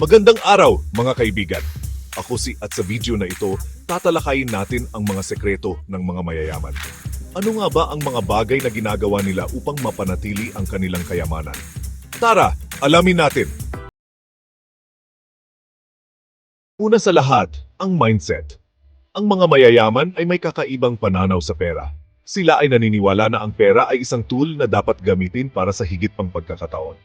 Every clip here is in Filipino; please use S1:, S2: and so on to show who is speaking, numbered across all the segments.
S1: Magandang araw, mga kaibigan. Ako si at sa video na ito, tatalakayin natin ang mga sekreto ng mga mayayaman. Ano nga ba ang mga bagay na ginagawa nila upang mapanatili ang kanilang kayamanan? Tara, alamin natin. Una sa lahat, ang mindset. Ang mga mayayaman ay may kakaibang pananaw sa pera. Sila ay naniniwala na ang pera ay isang tool na dapat gamitin para sa higit pang pagkakataon.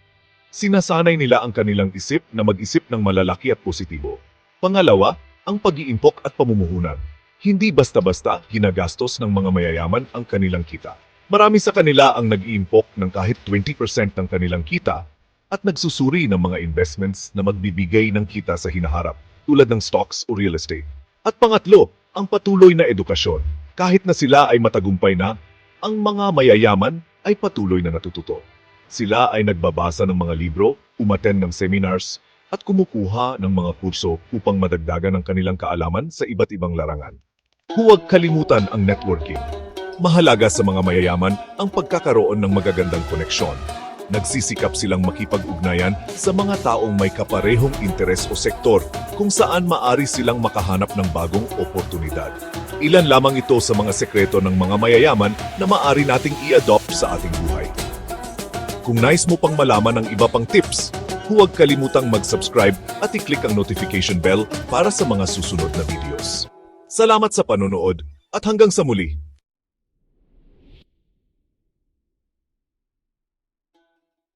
S1: Sinasanay nila ang kanilang isip na mag-isip ng malalaki at positibo. Pangalawa, ang pag-iimpok at pamumuhunan. Hindi basta-basta ginagastos ng mga mayayaman ang kanilang kita. Marami sa kanila ang nag-iimpok ng kahit 20% ng kanilang kita at nagsusuri ng mga investments na magbibigay ng kita sa hinaharap tulad ng stocks o real estate. At pangatlo, ang patuloy na edukasyon. Kahit na sila ay matagumpay na, ang mga mayayaman ay patuloy na natututo. Sila ay nagbabasa ng mga libro, umaten ng seminars, at kumukuha ng mga kurso upang madagdagan ang kanilang kaalaman sa iba't ibang larangan. Huwag kalimutan ang networking. Mahalaga sa mga mayayaman ang pagkakaroon ng magagandang koneksyon. Nagsisikap silang makipag-ugnayan sa mga taong may kaparehong interes o sektor kung saan maari silang makahanap ng bagong oportunidad. Ilan lamang ito sa mga sekreto ng mga mayayaman na maari nating i-adopt sa ating buhay. Kung nais mo pang malaman ang iba pang tips, huwag kalimutang mag-subscribe at i-click ang notification bell para sa mga susunod na videos. Salamat sa panonood at hanggang sa muli!